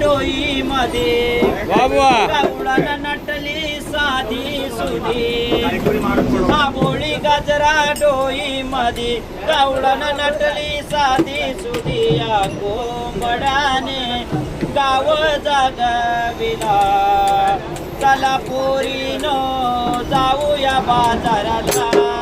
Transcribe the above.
डोई मध्ये बाबा गावळानं नटली साधी सुधी. आबोळी गाजरा डोई मध्ये गावळानं नटली साधी सुधी. या कोंबडाने गाव जागविला. चला पोरीनो जाऊया बाजाराला.